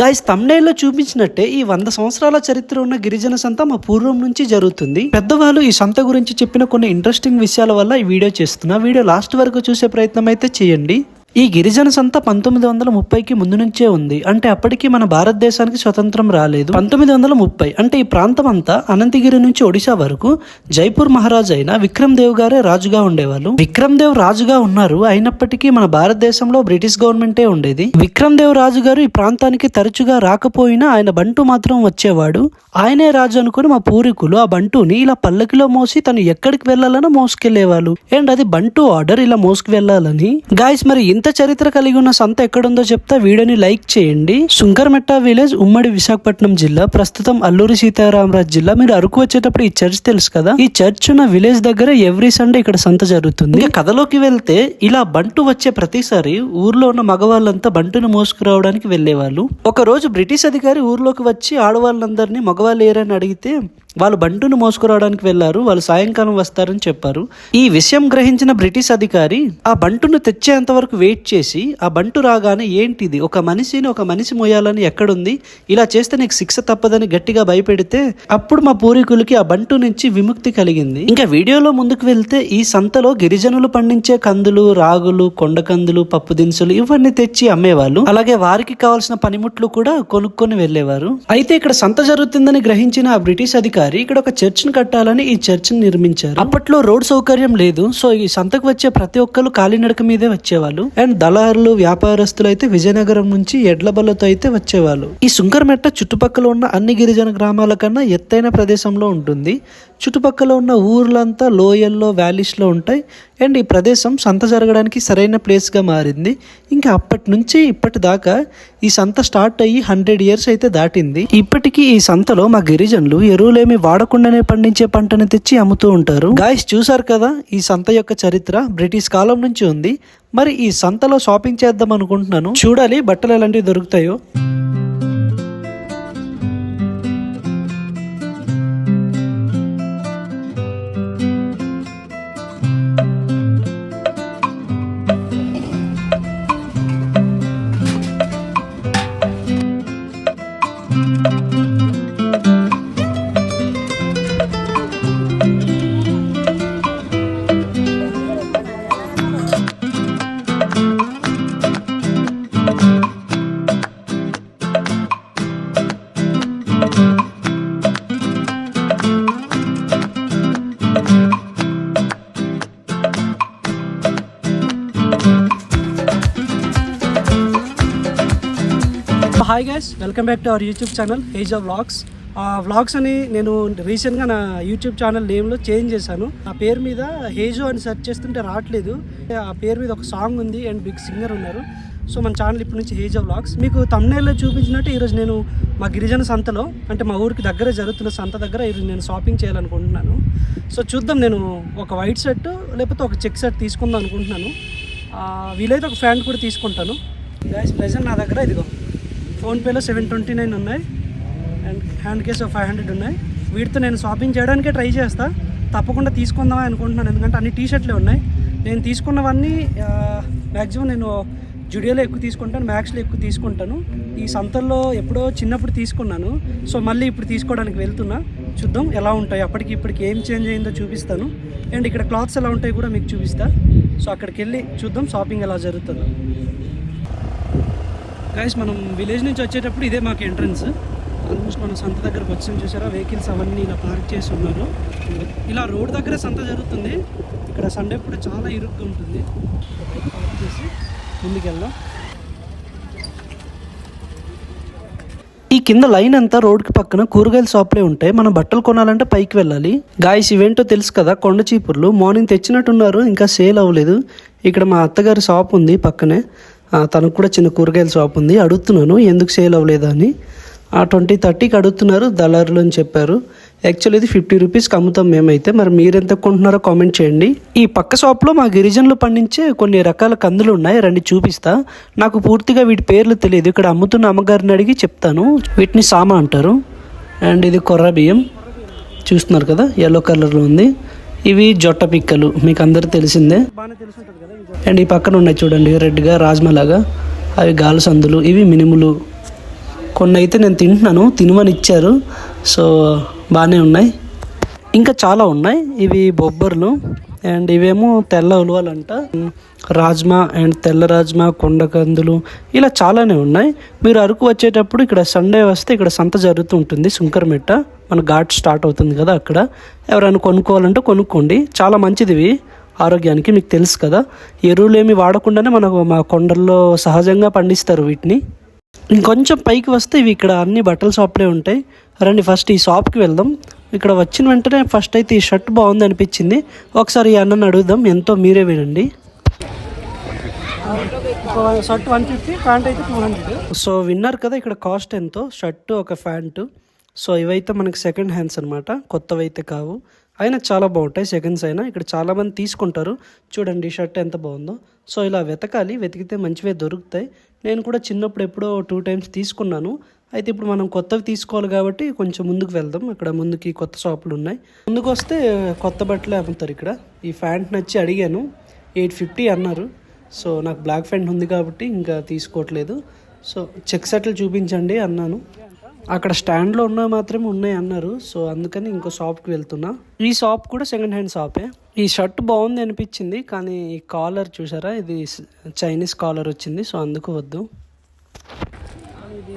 Guys తమ్నేల్లో చూపించినట్టే ఈ వంద సంవత్సరాల చరిత్ర ఉన్న గిరిజన సంత మా పూర్వం నుంచి జరుగుతుంది. పెద్దవాళ్ళు ఈ సంత గురించి చెప్పిన కొన్ని ఇంట్రెస్టింగ్ విషయాల వల్ల ఈ వీడియో చేస్తున్నా. వీడియో లాస్ట్ వరకు చూసే ప్రయత్నం అయితే చేయండి. ఈ గిరిజన సంత పంతొమ్మిది వందల ముప్పైకి ముందు నుంచే ఉంది. అంటే అప్పటికి మన భారతదేశానికి స్వతంత్రం రాలేదు. పంతొమ్మిది వందల ముప్పై అంటే ఈ ప్రాంతం అంతా అనంతగిరి నుంచి ఒడిశా వరకు జైపూర్ మహారాజు అయిన విక్రమ్ దేవ్ గారే రాజుగా ఉండేవాళ్ళు. విక్రమ్ దేవ్ రాజుగా ఉన్నారు అయినప్పటికీ మన భారతదేశంలో బ్రిటిష్ గవర్నమెంటే ఉండేది. విక్రమ్ దేవ్ రాజు గారు ఈ ప్రాంతానికి తరచుగా రాకపోయినా ఆయన బంటు మాత్రం వచ్చేవాడు. ఆయనే రాజు అనుకుని మా పూర్వీకులు ఆ బంటుని ఇలా పల్లకిలో మోసి తను ఎక్కడికి వెళ్ళాలనో మోసుకెళ్ళేవాళ్ళు. అండ్ అది బంటు ఆర్డర్ ఇలా మోసుకు వెళ్ళాలని? గాయస్ మరి ఇంత చరిత్ర కలిగి ఉన్న సంత ఎక్కడుందో చెప్తా వీడియోని లైక్ చేయండి. సుంకరమెట్ట విలేజ్ ఉమ్మడి విశాఖపట్నం జిల్లా ప్రస్తుతం అల్లూరి సీతారామరాజు జిల్లా. మీరు అరకు వచ్చేటప్పుడు ఈ చర్చ్ తెలుసు కదా? ఈ చర్చ్ ఉన్న విలేజ్ దగ్గర ఎవ్రీ సండే ఇక్కడ సంత జరుగుతుంది. ఇంకా కథలోకి వెళ్తే ఇలా బంటు వచ్చే ప్రతిసారి ఊర్లో ఉన్న మగవాళ్ళంతా బంటును మోసుకురావడానికి వెళ్ళేవాళ్ళు ఒక రోజు బ్రిటిష్ అధికారి ఊర్లోకి వచ్చి ఆడవాళ్ళందరినీ మగవాళ్ళు ఏరని అడిగితే వాళ్ళు బంటును మోసుకురావడానికి వెళ్ళారు వాళ్ళు సాయంకాలం వస్తారని చెప్పారు. ఈ విషయం గ్రహించిన బ్రిటిష్ అధికారి ఆ బంటును తెచ్చేంత వరకు వెయిట్ చేసి ఆ బంటు రాగానే ఏంటిది? ఒక మనిషిని ఒక మనిషి మోయాలని ఎక్కడుంది? ఇలా చేస్తే నీకు శిక్ష తప్పదని గట్టిగా భయపెడితే అప్పుడు మా పూర్వీకులకి ఆ బంటు నుంచి విముక్తి కలిగింది. ఇంకా వీడియోలో ముందుకు వెళ్తే ఈ సంతలో గిరిజనులు పండించే కందులు రాగులు కొండ కందులు పప్పు దినుసులు ఇవన్నీ తెచ్చి అమ్మేవాళ్ళు. అలాగే వారికి కావాల్సిన పనిముట్లు కూడా కొనుక్కొని వెళ్ళేవారు అయితే ఇక్కడ సంత జరుగుతుందని గ్రహించిన ఆ బ్రిటిష్ అధికారి ఇక్కడ ఒక చర్చిని కట్టాలని ఈ చర్చిని నిర్మించారు. అప్పట్లో రోడ్ సౌకర్యం లేదు. సో ఈ సంతకు వచ్చే ప్రతి ఒక్కరు కాలినడక మీదే వచ్చేవాళ్ళు. అండ్ దళారులు వ్యాపారస్తులు అయితే విజయనగరం నుంచి ఎడ్లబల్లతో అయితే వచ్చేవాళ్ళు. ఈ సుంకరమెట్ట చుట్టుపక్కల ఉన్న అన్ని గిరిజన గ్రామాల కన్నా ఎత్తైన ప్రదేశంలో ఉంటుంది. చుట్టుపక్కల ఉన్న ఊర్లంతా లోయల్లో వ్యాలీస్లో ఉంటాయి. అండ్ ఈ ప్రదేశం సంత జరగడానికి సరైన ప్లేస్గా మారింది. ఇంకా అప్పటి నుంచి ఇప్పటి దాకా ఈ సంత స్టార్ట్ అయ్యి హండ్రెడ్ ఇయర్స్ అయితే దాటింది. ఇప్పటికీ ఈ సంతలో మా గిరిజనులు ఎరువులేమి వాడకుండానే పండించే పంటను తెచ్చి అమ్ముతూ ఉంటారు. గాయస్ చూసారు కదా? ఈ సంత యొక్క చరిత్ర బ్రిటిష్ కాలం నుంచి ఉంది. మరి ఈ సంతలో షాపింగ్ చేద్దాం అనుకుంటున్నాను. చూడాలి బట్టలు ఎలాంటివి దొరుకుతాయో. Welcome back to our YouTube channel haze of vlogs ఆ వ్లాగ్స్ అని నేను రీసెంట్గా నా యూట్యూబ్ ఛానల్ నేమ్లో చేంజ్ చేశాను. ఆ పేరు మీద హేజో అని సెర్చ్ చేస్తుంటే రావట్లేదు. ఆ పేరు మీద ఒక సాంగ్ ఉంది అండ్ బిగ్ సింగర్ ఉన్నారు. సో మన ఛానల్ ఇప్పటి నుంచి హేజ్ ఆఫ్ వ్లాగ్స్ మీకు తమిళనాడులో చూపించినట్టు ఈరోజు నేను మా గిరిజన సంతలో అంటే మా ఊరికి దగ్గరే జరుగుతున్న సంత దగ్గర ఈరోజు నేను షాపింగ్ చేయాలనుకుంటున్నాను. సో చూద్దాం నేను ఒక వైట్ షర్ట్ లేకపోతే ఒక చెక్ షర్ట్ తీసుకుందాం అనుకుంటున్నాను. వీలైతే ఒక ఫ్యాంట్ కూడా తీసుకుంటాను. గైస్ ప్రెజెంట్ నా దగ్గర ఇదిగో. ఫోన్పేలో సెవెన్ ట్వంటీ నైన్ ఉన్నాయి. And hand case five hundred ఉన్నాయి. వీటితో నేను షాపింగ్ చేయడానికే ట్రై చేస్తా. తప్పకుండా తీసుకుందామని అనుకుంటున్నాను. ఎందుకంటే అన్ని టీ షర్ట్లే ఉన్నాయి. నేను తీసుకున్నవన్నీ మ్యాక్సిమం నేను జుడియోలో ఎక్కువ తీసుకుంటాను మ్యాక్స్లో ఎక్కువ తీసుకుంటాను. ఈ సంతల్లో ఎప్పుడో చిన్నప్పుడు తీసుకున్నాను. సో మళ్ళీ ఇప్పుడు తీసుకోవడానికి వెళ్తున్నా. చూద్దాం ఎలా ఉంటాయి. అప్పటికి ఇప్పటికి ఏం చేంజ్ అయిందో చూపిస్తాను. అండ్ ఇక్కడ క్లాత్స్ ఎలా ఉంటాయి కూడా మీకు చూపిస్తా. సో అక్కడికి వెళ్ళి చూద్దాం షాపింగ్ ఎలా జరుగుతుందో. గైస్ మనం విలేజ్ నుంచి వచ్చేటప్పుడు ఇదే మాకు ఎంట్రన్స్ ఆల్మోస్ట్ మనం సంత దగ్గరకు వచ్చాం చూసారా? వెహికల్స్ అవన్నీ ఇలా పార్క్ చేసి ఉన్నారు. ఇలా రోడ్ దగ్గర సంత జరుగుతుంది. ఇక్కడ సండే కూడా చాలా ఇరుగ్గా ఉంటుంది. పార్క్ చేసి ముందుకెళ్దాం. ఈ కింద లైన్ అంతా రోడ్కి పక్కన కూరగాయల షాప్లే ఉంటాయి. మనం బట్టలు కొనాలంటే పైకి వెళ్ళాలి. గాయస్ ఇవేంటో తెలుసు కదా? కొండ చీపుర్లు. మార్నింగ్ తెచ్చినట్టున్నారు ఇంకా సేల్ అవ్వలేదు. ఇక్కడ మా అత్తగారి షాప్ ఉంది పక్కనే. తనకు కూడా చిన్న కూరగాయల షాప్ ఉంది. అడుగుతున్నాను ఎందుకు సేల్ అవ్వలేదా అని. ఆ ట్వంటీ థర్టీకి అడుగుతున్నారు దళారులు అని చెప్పారు. యాక్చువల్లీ ఇది ఫిఫ్టీ రూపీస్కి అమ్ముతాం మేమైతే. మరి మీరు ఎంత కొంటున్నారో కామెంట్ చేయండి. ఈ పక్క షాప్లో మా గిరిజనులు పండించే కొన్ని రకాల కందులు ఉన్నాయి. రండి చూపిస్తా. నాకు పూర్తిగా వీటి పేర్లు తెలియదు. ఇక్కడ అమ్ముతున్న అమ్మగారిని అడిగి చెప్తాను. వీటిని సామా అంటారు. అండ్ ఇది కొర్ర బియ్యం. చూస్తున్నారు కదా ఎల్లో కలర్లో ఉంది. ఇవి జొట్ట పిక్కలు. మీకు అందరు తెలిసిందే. అండ్ ఈ పక్కన ఉన్నాయి చూడండి రెడ్గా రాజ్మలాగా. అవి గాలి సందులు ఇవి మినుములు. కొన్ని అయితే నేను తింటున్నాను తినమని ఇచ్చారు. సో బాగానే ఉన్నాయి. ఇంకా చాలా ఉన్నాయి. ఇవి బొబ్బర్లు. అండ్ ఇవేమో తెల్ల ఉలవలంట. రాజ్మా అండ్ తెల్ల రాజ్మా కొండకందులు ఇలా చాలానే ఉన్నాయి. మీరు అరకు వచ్చేటప్పుడు ఇక్కడ సండే వస్తే ఇక్కడ సంత జరుగుతూ ఉంటుంది సుంకరమిట్ట మన ఘాట్ స్టార్ట్ అవుతుంది కదా అక్కడ. ఎవరైనా కొనుక్కోవాలంటే కొనుక్కోండి. చాలా మంచిది ఇవి ఆరోగ్యానికి మీకు తెలుసు కదా. ఎరువులు ఏమి వాడకుండానే మనకు మా కొండల్లో సహజంగా పండిస్తారు వీటిని. ఇంకొంచెం పైకి వస్తే ఇవి ఇక్కడ అన్ని బట్టల షాప్లే ఉంటాయి. రండి ఫస్ట్ ఈ షాప్కి వెళ్దాం. ఇక్కడ వచ్చిన వెంటనే ఫస్ట్ అయితే ఈ షర్ట్ బాగుంది అనిపించింది. ఒకసారి ఈ అన్నని అడుగుదాం ఎంతో మీరే వినండి. షర్ట్ వన్ ఫిఫ్టీ ప్యాంట్ అయితే టూ హండ్రెడ్ సో విన్నారు కదా ఇక్కడ కాస్ట్ ఎంతో షర్ట్ ఒక ప్యాంటు. సో ఇవైతే మనకి సెకండ్ హ్యాండ్స్ అనమాట కొత్తవి అయితే కావు. అయినా చాలా బాగుంటాయి సెకండ్స్ అయినా ఇక్కడ చాలామంది తీసుకుంటారు. చూడండి షర్ట్ ఎంత బాగుందో. సో ఇలా వెతకాలి వెతికితే మంచివే దొరుకుతాయి. నేను కూడా చిన్నప్పుడు ఎప్పుడో టూ టైమ్స్ తీసుకున్నాను. అయితే ఇప్పుడు మనం కొత్తవి తీసుకోవాలి కాబట్టి కొంచెం ముందుకు వెళ్దాం. అక్కడ ముందుకి కొత్త షాపులు ఉన్నాయి. ముందుకు వస్తే కొత్త బట్టలే అమ్ముతారు ఇక్కడ. ఈ ప్యాంట్ నచ్చి అడిగాను. ఎయిట్ ఫిఫ్టీ అన్నారు. సో నాకు బ్లాక్ ప్యాంట్ ఉంది కాబట్టి ఇంకా తీసుకోవట్లేదు. సో చెక్ సెట్లు చూపించండి అన్నాను. అక్కడ స్టాండ్లో ఉన్న మాత్రమే ఉన్నాయి అన్నారు. సో అందుకని ఇంకో షాప్కి వెళ్తున్నా. ఈ షాప్ కూడా సెకండ్ హ్యాండ్ షాపే. ఈ షర్ట్ బాగుంది అనిపించింది కానీ ఈ కాలర్ చూసారా? ఇది చైనీస్ కాలర్ వచ్చింది సో అందుకు వద్దు.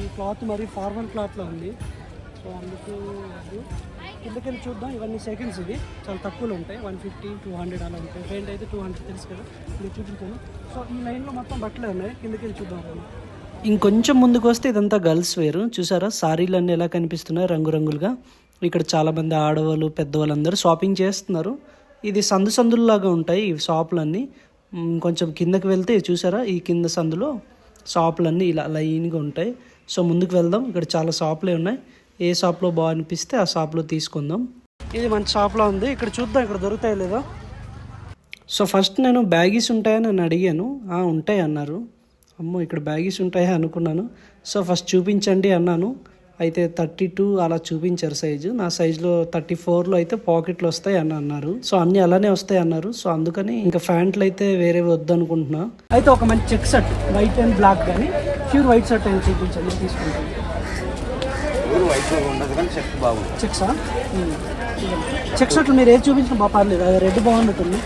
ఈ క్లాత్ మరి ఫార్మల్ క్లాత్లో ఉంది. సో అందుకు కిందకెళ్ళి చూద్దాం. ఇవన్నీ సెకండ్స్ ఇవి. చాలా తక్కువలో ఉంటాయి. వన్ ఫిఫ్టీ టూ హండ్రెడ్ అలా ఉంటాయి. పెయింట్ అయితే టూ హండ్రెడ్ తెలుసు కదా. మీరు చూపించాను సో ఈ లైన్లో మొత్తం బట్టలే ఉన్నాయి. కిందకెళ్ళి చూద్దాం ఇంకొంచెం ముందుకు వస్తే ఇదంతా గర్ల్స్ వేరు. చూసారా? సారీలు అన్నీ ఎలా కనిపిస్తున్నాయి రంగురంగులుగా. ఇక్కడ చాలామంది ఆడవాళ్ళు పెద్దవాళ్ళు అందరూ షాపింగ్ చేస్తున్నారు. ఇది సందు సందుల్లాగా ఉంటాయి ఈ షాపులన్నీ. కొంచెం కిందకి వెళ్తే చూసారా? ఈ కింద సందులో షాపులన్నీ ఇలా లైన్గా ఉంటాయి. సో ముందుకు వెళ్దాం. ఇక్కడ చాలా షాపులే ఉన్నాయి. ఏ షాప్లో బాగా అనిపిస్తే ఆ షాప్లో తీసుకుందాం. ఇది మంచి షాప్లో ఉంది. ఇక్కడ చూద్దాం ఇక్కడ దొరుకుతాయి లేదా. సో ఫస్ట్ నేను బ్యాగీస్ ఉంటాయని నేను అడిగాను. ఉంటాయి అన్నారు. అమ్మో ఇక్కడ బ్యాగీస్ ఉంటాయా అనుకున్నాను. సో ఫస్ట్ చూపించండి అన్నాను. అయితే థర్టీ టూ అలా చూపించారు సైజు. నా సైజులో థర్టీ ఫోర్లో అయితే పాకెట్లు వస్తాయి అని అన్నారు. సో అన్ని అలానే వస్తాయి అన్నారు. సో అందుకని ఇంకా ప్యాంట్లు అయితే వేరే వద్దు అనుకుంటున్నా అయితే ఒక మంచి check shirt white and black కానీ ప్యూర్ వైట్ షర్ట్ అని చూపించండి తీసుకుంటాను. ఊరు వైట్ ఉండదు కానీ చెక్ బాగుంది. చెక్సా చెక్ షర్ట్లు మీరు ఏది చూపించిన బాగా పర్లేదు. అది రెడ్ బాగున్నట్టుంది.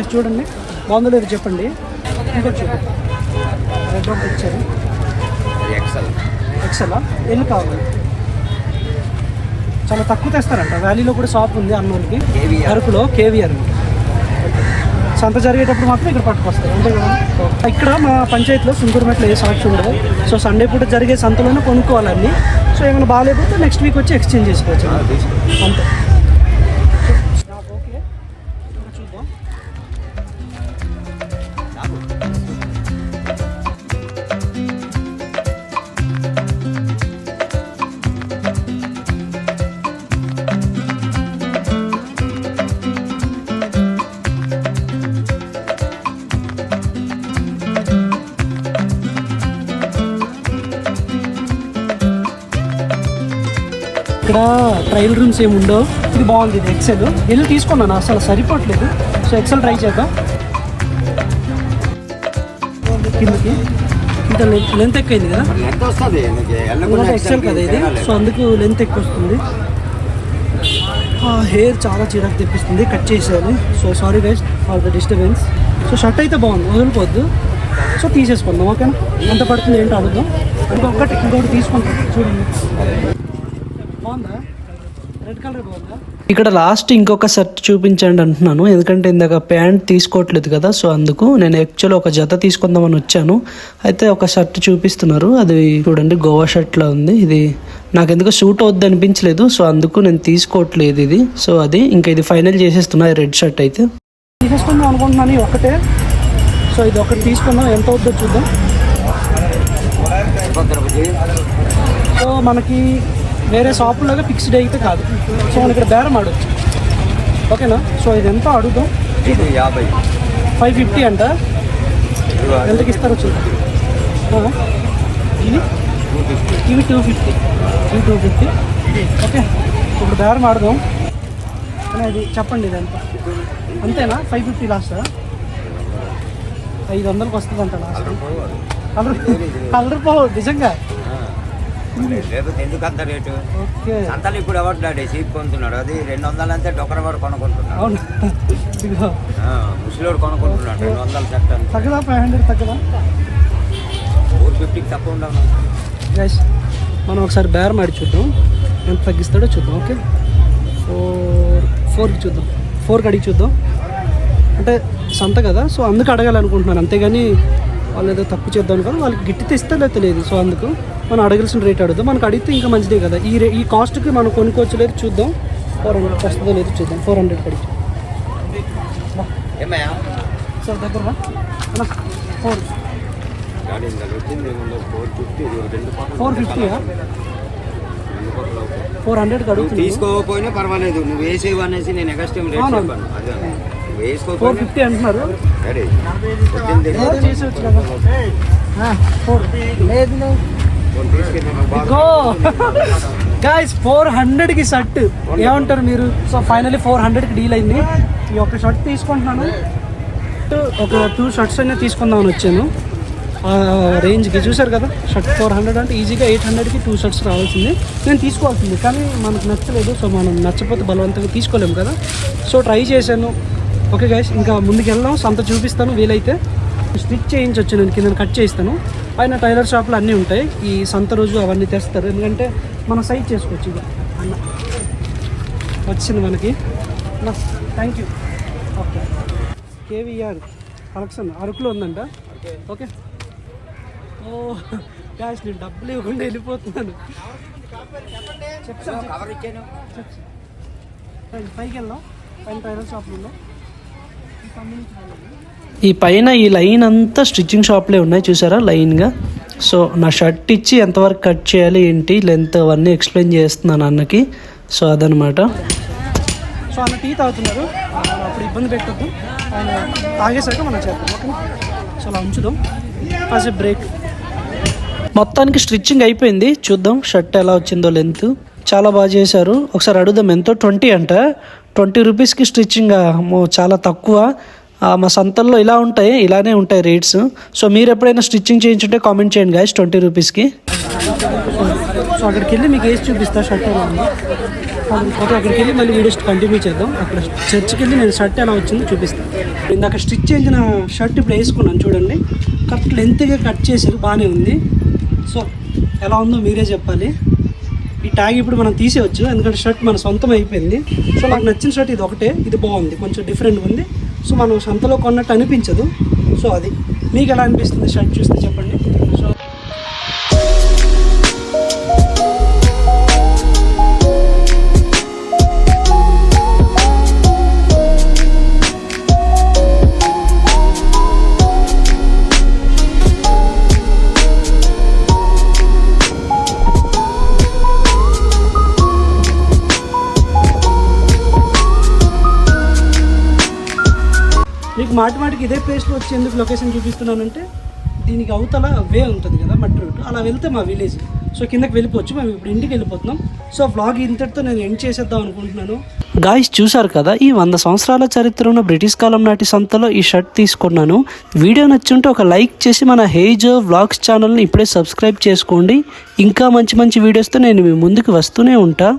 ఎస్ చూడండి. బాగుందో లేదో చెప్పండి ఇచ్చారు. ఎక్సెల్ ఎన్ని కావాలి. చాలా తక్కువ తెస్తారంట. వ్యాలీలో కూడా షాప్ ఉంది అన్నోళ్ళకి. అరకులో కేవీఆర్ సంత జరిగేటప్పుడు మాత్రం ఇక్కడ పట్టుకొస్తారు. అంతే కదా? ఇక్కడ మా పంచాయతీలో సుంకూరుమెట్లో ఏ సాక్షి ఉండదు. సో సండే పూట జరిగే సంతలోనే కొనుక్కోవాలన్నీ సో ఏమైనా బాగాలేకపోతే నెక్స్ట్ వీక్ వచ్చి ఎక్స్చేంజ్ చేసుకోవచ్చు. అంతే. ట్రయల్ రూమ్స్ ఏమి ఉండవు. ఇది బాగుంది ఇది ఎక్సెల్ వెళ్ళి తీసుకున్నాను అసలు సరిపోవట్లేదు. సో ఎక్సెల్ ట్రై చేద్దాం. కిందకి. ఇంకా లెంత్ ఎక్కువైంది కదా? ఎక్సెల్ కదా ఇది. సో అందుకు లెంత్ ఎక్కువ వస్తుంది. హెయిర్ చాలా చిరాకు తెప్పిస్తుంది. కట్ చేసేయాలి. So sorry guys for the disturbance so shirt అయితే బాగుంది. వదిలిపోద్దు సో తీసేసుకుందాం ఓకేనా ఎంత పడుతుంది ఏంటో అడుగుదాం. ఇంకొకటి ఇంకొకటి తీసుకుంటాం. చూడండి. బాగుందా? ఇక్కడ లాస్ట్ ఇంకొక షర్ట్ చూపించండి అంటున్నాను. ఎందుకంటే ఇందాక ప్యాంట్ తీసుకోవట్లేదు కదా సో అందుకు నేను యాక్చువల్ ఒక జత తీసుకుందామని వచ్చాను. అయితే ఒక షర్ట్ చూపిస్తున్నారు. అది చూడండి గోవా షర్ట్ లా ఉంది. ఇది నాకు ఎందుకో సూట్ అవుద్ది అనిపించలేదు సో అందుకు నేను తీసుకోవట్లేదు ఇది. సో అది ఇంకా ఇది ఫైనల్ చేసేస్తున్నా రెడ్ షర్ట్ అయితే. తీసేసుకుందాం అనుకుంటున్నాను ఒకటే సో ఇది ఒకటి తీసుకుందాం ఎంత అవుద్దో చూద్దాం. సో మనకి వేరే షాపులాగా ఫిక్స్డ్ అయితే కాదు. సో మనం ఇక్కడ బేరం ఆడొచ్చు. ఓకేనా? సో ఇది ఎంత అడుగుదాం ఇది యాభై. ఫైవ్ ఫిఫ్టీ అంట. ఎంతకి ఇస్తారో చూద్దాం ఆ, ఇవి టూ ఫిఫ్టీ ఇవి టూ ఫిఫ్టీ ఓకే. ఇప్పుడు బేరం ఆడదాం. ఇది చెప్పండి ఇది ఎంత అంతేనా ఫైవ్ ఫిఫ్టీ లాస్టా ఐదు వందలకు వస్తుంది అంట లాస్ట్ కలర్ కలర్ పోవు నిజంగా. లేకపోతే ఎందుకు అంత రేటు? ఓకే. సంతలు ఇప్పుడు ఎవరు డాడీ చీప్ కొంటున్నాడు. అది రెండు వందలు అంతే డొక్కర వాడు కొనుక్కుంటున్నాడు. ముసలోడు కొనుక్కుంటున్నాడు. రెండు వందలు అని తగ్గదా? ఫైవ్ హండ్రెడ్ తగ్గదా? ఫోర్ ఫిఫ్టీకి తక్కువ ఉండవు గైస్ మనం ఒకసారి బేరం ఆడి చూద్దాం. ఎంత తగ్గిస్తాడో చూద్దాం ఓకే? ఫోర్ ఫోర్కి చూద్దాం. ఫోర్కి అడిగి చూద్దాం. అంటే సంత కదా సో అందుకు అడగాలనుకుంటున్నాను. అంతేగాని వాళ్ళు ఏదో తప్పు చేద్దాం కదా వాళ్ళకి గిట్టితే ఇస్తారో తెలియదు. సో అందుకు మనం అడగాల్సిన రేట్ అడుగుదాం. మనకు అడిగితే ఇంకా మంచిదే కదా. ఈ రే ఈ కాస్ట్కి మనం కొనుక్కోవచ్చు లేదు చూద్దాం. ఫోర్ హండ్రెడ్ వస్తుందో లేదు చూద్దాం. ఫోర్ హండ్రెడ్ ఏమయ్యా? సార్ దగ్గర ఫోర్ ఫోర్ ఫిఫ్టీయా ఫోర్ హండ్రెడ్కి నువ్వు అడుగుతుంది తీసుకోకపోయినా పర్వాలేదు. నువ్వు వేసేవి అనేసి నేను నెక్స్ట్ టైం రేట్. చెప్పాను. అదే. నువ్వు ఫోర్ ఫిఫ్టీ అంటున్నారు. గాయస్ ఫోర్ హండ్రెడ్కి షర్ట్. ఏమంటారు మీరు? సో ఫైనలీ ఫోర్ హండ్రెడ్కి డీల్ అయింది. ఈ ఒక షర్ట్ తీసుకుంటున్నాను. ఒక టూ షర్ట్స్ అయినా తీసుకుందామని వచ్చాను. ఆ రేంజ్కి చూసారు కదా? షర్ట్ ఫోర్ హండ్రెడ్ అంటే ఈజీగా ఎయిట్ హండ్రెడ్కి టూ షర్ట్స్ రావాల్సింది. నేను తీసుకోవాల్సింది కానీ మనకు నచ్చలేదు. సో మనం నచ్చకపోతే బలవంతంగా తీసుకోలేము కదా. సో ట్రై చేశాను. ఓకే గైస్ ఇంకా ముందుకు వెళ్దాం. సంత చూపిస్తాను వీలైతే. స్టిచ్ చేయించవచ్చు నేను కింద కట్ చేయిస్తాను. పైన టైలర్ షాప్లో అన్నీ ఉంటాయి. ఈ సంత రోజు అవన్నీ తెస్తారు. ఎందుకంటే మనం సైజ్ చేసుకోవచ్చు ఇక. అన్న వచ్చింది మనకి. Thank you okay KVR collection అరకులో ఉందంట. ఓకే ఓ క్యాష్ నేను డబ్బులు ఇవ్వకుండా వెళ్ళిపోతున్నాను. చెప్తాను పైకి వెళ్దాం. పైన టైలర్ షాప్లో ఉన్నాం ఈ పైన ఈ లైన్ అంతా స్టిచ్చింగ్ షాప్లే ఉన్నాయి చూసారా? లైన్గా. సో నా షర్ట్ ఇచ్చి ఎంతవరకు కట్ చేయాలి ఏంటి లెంత్ అవన్నీ ఎక్స్ప్లెయిన్ చేస్తున్నాను అన్నకి సో అదనమాట. సో అన్న టీ తాగుతున్నారు. అప్పుడు ఇబ్బంది పెట్టద్దు. ఆయన మనం చేద్దాం ఓకే సో అలా ఉంచుదాం. కాసేపు బ్రేక్. మొత్తానికి స్టిచ్చింగ్ అయిపోయింది. చూద్దాం షర్ట్ ఎలా వచ్చిందో లెంత్. చాలా బాగా చేశారు. ఒకసారి అడుగుదాం ఎంతో? ట్వంటీ అంట. ట్వంటీ రూపీస్కి స్టిచ్చింగ్ చాలా తక్కువ. మా సంతల్లో ఇలా ఉంటాయి ఇలానే ఉంటాయి రేట్స్. సో మీరు ఎప్పుడైనా స్టిచ్చింగ్ చేయించుంటే కామెంట్ చేయండి గాయస్ ట్వంటీ రూపీస్కి. సో అక్కడికి వెళ్ళి మీకు వేసి చూపిస్తా షర్ట్ ఎలా ఉంది. ఓకే అక్కడికి వెళ్ళి మళ్ళీ వీడియో కంటిన్యూ చేద్దాం. అక్కడ చర్చ్కి వెళ్ళి నేను షర్ట్ ఎలా వచ్చిందో చూపిస్తాను ఇందాక స్టిచ్ చేయించిన షర్ట్ ఇప్పుడు వేసుకున్నాను చూడండి. కరెక్ట్ లెంత్గా కట్ చేశారు బాగానే ఉంది. సో ఎలా ఉందో మీరే చెప్పాలి. ఈ ట్యాగ్ ఇప్పుడు మనం తీసేయచ్చు ఎందుకంటే షర్ట్ మన సొంతం అయిపోయింది. సో నాకు నచ్చిన షర్ట్ ఇది ఒకటే ఇది బాగుంది కొంచెం డిఫరెంట్ ఉంది. సో మనం సంతలో కొన్నట్టు అనిపించదు. సో అది. మీకు ఎలా అనిపిస్తుంది షర్ట్ చూస్తే చెప్పండి. సో మీకు మాటి మాటికి ఇదే ప్లేస్లో వచ్చి ఎందుకు లొకేషన్ చూపిస్తున్నానంటే దీనికి అవతల వే ఉంటుంది కదా మట్టి రోడ్డు అలా వెళ్తే మా విలేజ్ సో కిందకి వెళ్ళిపోవచ్చు మేము ఇప్పుడు ఇంటికి వెళ్ళిపోతున్నాం. సో వ్లాగ్ ఇంతటితో నేను ఎండ్ చేసేద్దాం అనుకుంటున్నాను. గాయస్ చూసారు కదా ఈ వంద సంవత్సరాల చరిత్ర ఉన్న బ్రిటిష్ కాలం నాటి సంతలో ఈ షర్ట్ తీసుకున్నాను. వీడియో నచ్చుంటే ఒక లైక్ చేసి మన హేజ్ వ్లాగ్స్ ఛానల్ని ఇప్పుడే సబ్స్క్రైబ్ చేసుకోండి. ఇంకా మంచి మంచి వీడియోస్తో నేను మీ ముందుకు వస్తూనే ఉంటా.